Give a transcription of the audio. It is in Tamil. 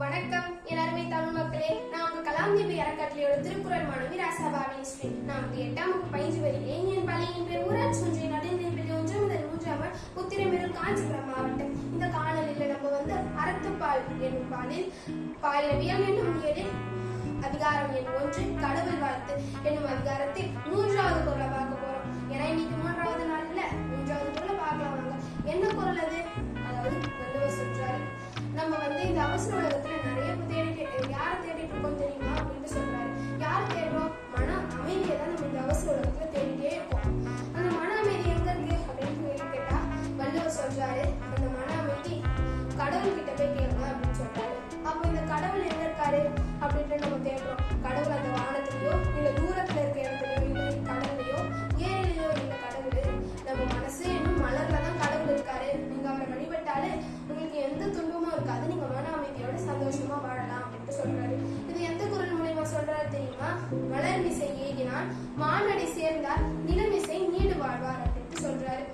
வணக்கம். எல்லாருமே தமிழ் மக்களே நான் உங்க கலாம்தீபி அறக்கட்டளையோட திருக்குறள் மாணவி ராசாபாவினி ஸ்ரீ. நான் வந்து எட்டாம் வகுப்பு பயின்று வருகிறேன் என் பள்ளியின் பேர் ஊராட்சி ஒன்றிய நடுநிலைப்பள்ளி ஒன்றாம் முதல் மூன்றாம் உத்திரமேரூர் காஞ்சிபுரம் மாவட்டம். இந்த காணொலியில நம்ம வந்து அறத்துப்பால் என்னும் பாலில் பாயிரவியம் என்னும் இயலில் அதிகாரம் எண் ஒன்று கடவுள் வாழ்த்து என்னும் அதிகாரத்தில் மூன்றாவது குரலை பார்க்க போறோம். ஏன்னா இன்னைக்கு மூன்றாவது நாள்ல மூன்றாவது குரலை பார்க்கலாம் வாங்க. என்ன குரல் அது? அதாவது வள்ளுவர் சொல்றாரு. நம்ம வந்து இந்த அவசர கடவுள் கிட்ட போய் கேளுங்க அப்படின்னு சொல்றாரு. அப்போ இந்த கடவுள் எங்க இருக்காரு அப்படின்ட்டு நம்ம தேடுறோம் கடவுள் அந்த வானத்திலயோ இல்ல தூரத்துல இருக்க இடத்துலயோ இல்ல கடவுளையோ ஏழையோ இந்த கடவுள் நம்ம மனசு இன்னும் மலர்ல தான் கடவுள் இருக்காரு. நீங்க அவரை வழிபட்டாலே உங்களுக்கு எந்த துன்பமும் இருக்காது. நீங்க மன அமைதியோட சந்தோஷமா வாழலாம் அப்படின்ட்டு சொல்றாரு. இது எந்த குரல் மூலியமா சொல்றாரு தெரியுமா? மலர் மிசை ஏகினான் மானடை சேர்ந்தார் நிலமிசை நீடு வாழ்வார் அப்படின்ட்டு சொல்றாரு.